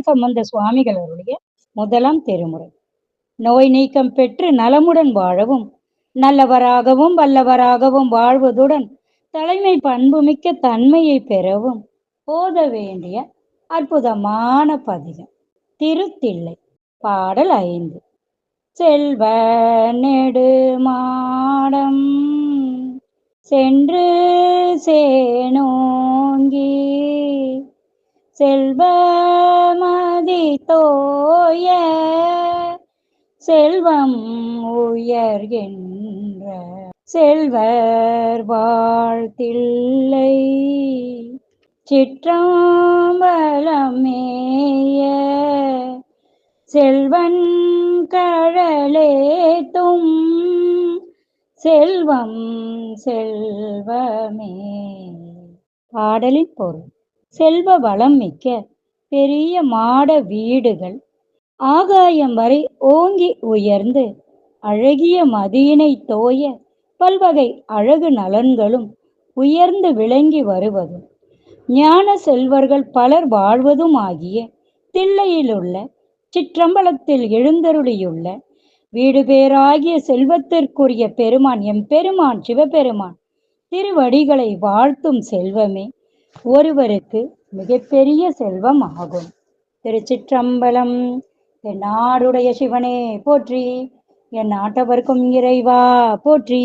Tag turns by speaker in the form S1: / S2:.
S1: சம்பந்த சுவாமிகள் அவருடைய முதலாம் திருமுறை. நோய் நீக்கம் பெற்று நலமுடன் வாழவும் நல்லவராகவும் வல்லவராகவும் வாழ்வதுடன் தலைமை பண்புமிக்க தன்மையை பெறவும் போத வேண்டிய அற்புதமான பதிகம். திருத்தில்லை பாடல் ஐந்து. செல்வ நெடுமாடம் சென்று சேனோ செல்வமதி தோய செல்வம் உயர்கின்ற செல்வர் வாழ்த்தில்லை. சிற்றம்பலமேய செல்வன் கழலேத்தும் செல்வம் செல்வமே. பாடலின் பொருள். செல்வ வளம் மிக்க பெரிய மாட வீடுகள். ஆகாயம் வரை ஓங்கி உயர்ந்து அழகிய மதியினை தோய பல்வகை அழகு நலன்களும் உயர்ந்து விளங்கி வருவதும் ஞான செல்வர்கள் பலர் வாழ்வதும் ஆகிய தில்லையிலுள்ள சிற்றம்பலத்தில் எழுந்தருளியுள்ள வீடு பேராகிய செல்வத்திற்குரிய பெருமான் எம் பெருமான் சிவபெருமான் திருவடிகளை வாழ்த்தும் செல்வமே. ஒருவருக்கு மிகப்பெரிய செல்வம் ஆகும் திருச்சிற்றம்பலம் என் நாடுடைய சிவனே போற்றி. என் நாட்டவர்க்கும் இறைவா போற்றி.